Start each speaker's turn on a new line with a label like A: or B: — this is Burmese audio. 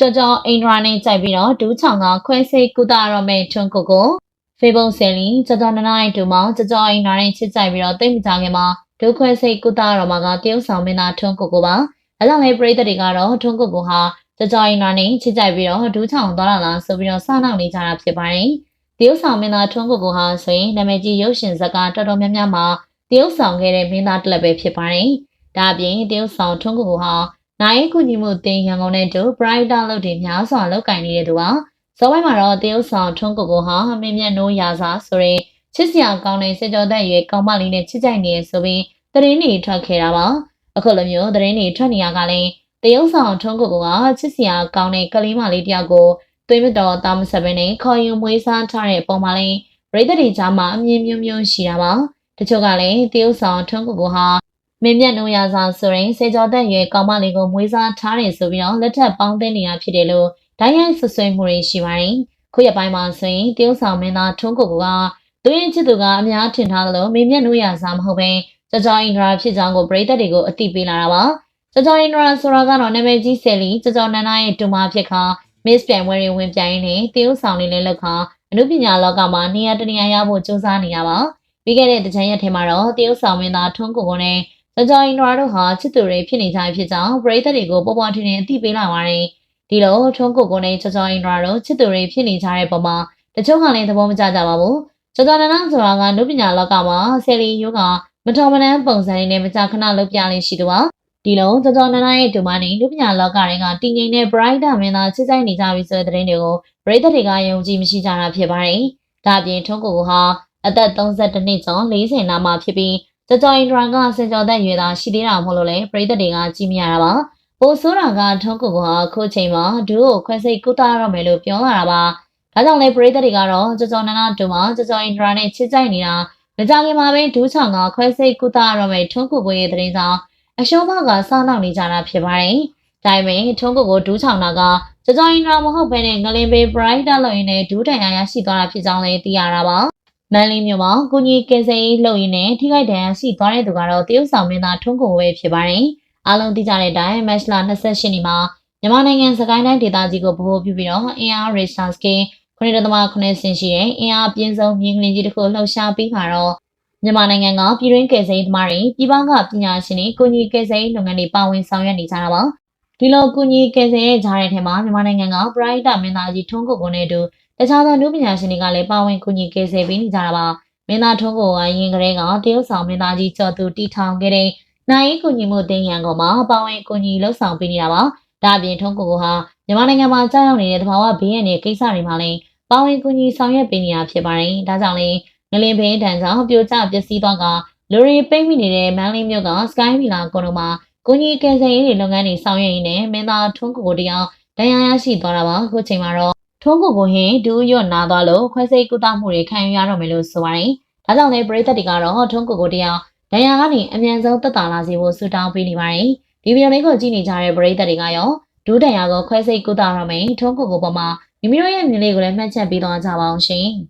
A: ကြော်ကြော်အင်ဒရာနဲ့ကြိုက်ပြီးတော့ဒူးချောင်ကခွဲစိတ်ကုသရတော့မဲ့ထွန်းကိုကိုဖေဘုံဆယ်လီကြော်ကြော်နနာရဲ့တူမောင်ကြော်ကြော်အင်ဒရာနဲ့ချစ်ကြိုက်ပြီးတော့တိတ်မကြခင်မှာဒုခွဲစိတ်ကုသရတော့မှာကတရုတ်ဆောင်မင်းသားထွန်းကိုကိုပါအဲကြောင့်လေပရိသတ်တွေကတော့ထွန်းကိုကိုဟာကြော်ကြော်အင်ဒရာနဲ့ချစ်ကြိုက်ပြီးတော့ဒူးချောင်သွားလာလားဆိုပြီးတော့စနောက်နေကြတာဖြစ်ပါတယ်တရုတ်ဆောင်မင်းသားထွန်းကိုကိုဟာဆိုရင်နာမည်ကြီးရုပ်ရှင်ဇာတ်ကားတော်တော်များများမှာတရုတ်ဆောင်ခဲ့တဲ့မင်းသားတစ်လက်ပဲဖြစ်ပါတယ်ဒါအပြင်တရုတ်ဆောင်ထွန်းကိုကိုဟာ နိုင်ကူညီမှုတင်ရန်ကုန်နဲ့တူ Brighter လုပ်တွေများစွာလုပ်ကင်နေတဲ့သူပါ။ဇော်ပိုင်းမှာတော့တရုတ်ဆောင်ထွန်းကိုကိုဟာမင်းမြတ်နိုးရာစာဆိုရင်ချစ်စရာကောင်းတဲ့စေကြောသက်ရွယ်ကောင်းမလေးနဲ့ချစ်ကြိုက်နေဆိုပြီးသတင်းတွေထွက်ခဲ့တာပါ။အခုလိုမျိုးသတင်းတွေထွက်နေရကလည်းတရုတ်ဆောင်ထွန်းကိုကိုကချစ်စရာကောင်းတဲ့ကလေးမလေးတယောက်ကိုသွေးမတော်တာမဆက်ဘဲနဲ့ခေါ်ယူမွေးစားထားတဲ့ပုံမှန်လေးပြည်သက်တွေကြားမှာအမြင်မျိုးမျိုးရှိတာပါ။တချို့ကလည်းတရုတ်ဆောင်ထွန်းကိုကိုဟာ မင်းမြတ်နိုးရစာဆိုရင်စေကျော်သက်ရွယ်ကောင်မလေးကိုမွေးစားထားတယ်ဆိုပြီးတော့လက်ထပ်ပေါင်းသိနေတာဖြစ်တယ်လို့ဒိုင်းရိုက်ဆွဆွဲမှုတွေရှိပါတယ်။ခုရပိုင်းမှာဆိုရင်တရုတ်ဆောင်မင်းသားထွန်းကိုကသူရဲ့ချစ်သူကအများထင်ထားသလိုမင်းမြတ်နိုးရစာမဟုတ်ဘဲကြော်ကြော်အင်ဒရာဖြစ်ကြောင်းကိုပရိသတ်တွေကိုအသိပေးလာတာပါ။ကြော်ကြော်အင်ဒရာဆိုတာကတော့နာမည်ကြီးဆယ်လီကြော်ကြော်နန်းနာရဲ့တူမဖြစ်ခါ Miss ပြိုင်ပွဲတွေဝင်ပြိုင်နေတရုတ်ဆောင်လေးလေးလောက်ခါအမှုပညာလောကမှာနေရာတနေရာရဖို့စူးစမ်းနေရပါ။ပြီးခဲ့တဲ့တကြံရက်ထဲမှာတော့တရုတ်ဆောင်မင်းသားထွန်းကိုကိုနဲ့ ကြကြအင်ဒရာတို့ဟာချစ်သူတွေဖြစ်နေကြဖြစ်ကြောင်းပရိသတ်တွေကိုပေါ်ပေါ်ထင်ထင်အသိပေးလာပါတယ်။ဒီလိုထွန်းကိုကိုနဲ့ကြကြအင်ဒရာတို့ချစ်သူတွေဖြစ်နေကြတဲ့ပုံမှာတချို့ကလည်းသဘောမကျကြပါဘူး။ကြကြနနဆိုတာကနုပညာလောကမှာဆယ်လီယိုကမတော်မနှမ်းပုံစံနဲ့မကြာခဏလုပ်ပြလေးရှိသူပါ။ဒီလိုကြကြနနရဲ့ဒုမနဲ့နုပညာလောကတွေကတည်ငြိမ်တဲ့ brighter မင်းသားချစ်ဆိုင်နေကြပြီဆိုတဲ့သတင်းတွေကိုပရိသတ်တွေကယုံကြည်မရှိကြတာဖြစ်ပါတယ်။ဒါအပြင်ထွန်းကိုကိုဟာအသက်32နှစ်ကျော်40နာမှဖြစ်ပြီး ကြော်ကြော်အင်ဒရာကစင်ကြော်သက်ရွယ်သားရှိသေးတာမဟုတ်လို့လေပရိသတ်တွေကကြည့်မရတာပါပိုဆိုးတာကထုံးကိုကခုချိန်မှာဒူကိုခွဲစိတ်ကုသရမယ်လို့ပြောလာတာပါဒါကြောင့်လေပရိသတ်တွေကတော့ကြော်ကြော်နနာဒူမှာကြော်ကြော်အင်ဒရာနဲ့ချစ်ကြိုက်နေတာမကြခင်မှာပဲဒူးချောင်ကခွဲစိတ်ကုသရမယ်ထုံးကိုကိုရဲ့သတင်းဆောင်အရှုံးမကစားနောက်နေကြတာဖြစ်ပါတယ်ဒါပေမဲ့ထုံးကိုကိုဒူးချောင်တာကကြော်ကြော်အင်ဒရာမဟုတ်ဘဲနဲ့ငလင်ပေး brighter လို့ရင်းနဲ့ဒူးတန်ရရရှိသွားတာဖြစ်ကြောင်းလည်းသိရတာပါ မန်လေးမြို့မှာကုညီကယ်ဆယ်ရေးလှုပ်ရင်းနဲ့ထိခိုက်ဒဏ်ရာရှိသွားတဲ့သူကတော့တရုတ်ဆောင်မင်းသားထွန်းကိုဝဲဖြစ်ပါတယ်။အားလုံးသိကြတဲ့အတိုင်းမတ်လ28နှစ်မှာမြန်မာနိုင်ငံစကိုင်းတိုင်းဒေသကြီးကိုဗဟိုပြုပြီးတော့အင်အားရေဆာစကင်း9.9ဆင်ရှိတဲ့အင်အားအပြင်းဆုံးမြင်းကလေးကြီးတစ်ခုလှုပ်ရှားပြီးမှာတော့မြန်မာနိုင်ငံကပြည်တွင်းကယ်ဆယ်ရေးသမားတွေပြည်ပကပညာရှင်တွေကုညီကယ်ဆယ်ရေးလုပ်ငန်းတွေပါဝင်ဆောင်ရွက်နေကြတာပါ။ဒီလိုကုညီကယ်ဆယ်ရေးဂျားတဲ့ထဲမှာမြန်မာနိုင်ငံကပရိုက်တာမင်းသားကြီးထွန်းကိုကိုနဲ့အတူ တခြားသောလူပညာရှင်တွေကလည်းပါဝင်ကူညီကယ်ဆယ်ပေးနေကြတာပါမင်းသားထုံးကိုအရင်ကတည်းကတရုတ်ဆောင်မင်းသားကြီးကျော်သူတီထောင်ခဲ့တဲ့နိုင်ရေးကူညီမှုတင်ရန်ကုန်မှာပါဝင်ကူညီလှုပ်ဆောင်ပေးနေတာပါဒါအပြင်ထုံးကိုကိုဟာမြန်မာနိုင်ငံမှာကြားရောက်နေတဲ့သဘာဝဘေးရန်တွေကိစ္စတွေမှာလည်းပါဝင်ကူညီဆောင်ရွက်ပေးနေတာဖြစ်ပါတယ်ဒါကြောင့်လည်းငလင်ဘင်းတန်ကြောင့်ပြိုကျပျက်စီးသွားကလူရီပိတ်မိနေတဲ့မန်းလေးမြို့က Sky Villa ကုန်းမှာကူညီကယ်ဆယ်ရေးလုပ်ငန်းတွေဆောင်ရွက်ရင်းနဲ့မင်းသားထွန်းကိုကိုတယောက်တရားရရှိသွားတာပါအခုချိန်မှာတော့ ထုံးကိုကိုဟင်ဒူးရွတ်နာသွားလို့ခွဲစိတ်ကုသမှုတွေခံယူရတော့မယ်လို့ဆိုပါတယ်။ဒါကြောင့်လည်းပရိသတ်တွေကတော့ထုံးကိုကိုတရားဒဏ်ရာကနေအမြန်ဆုံးသက်သာလာစေဖို့ဆုတောင်းပေးနေပါတယ်။ဒီဗီဒီယိုလေးကိုကြည့်နေကြတဲ့ပရိသတ်တွေကရောဒူးဒဏ်ရာကိုခွဲစိတ်ကုသရမယ်ထုံးကိုကိုပေါ်မှာမိမိတို့ရဲ့မြင်လေးကိုလည်းမှတ်ချက်ပေးသွားကြပါအောင်ရှင်။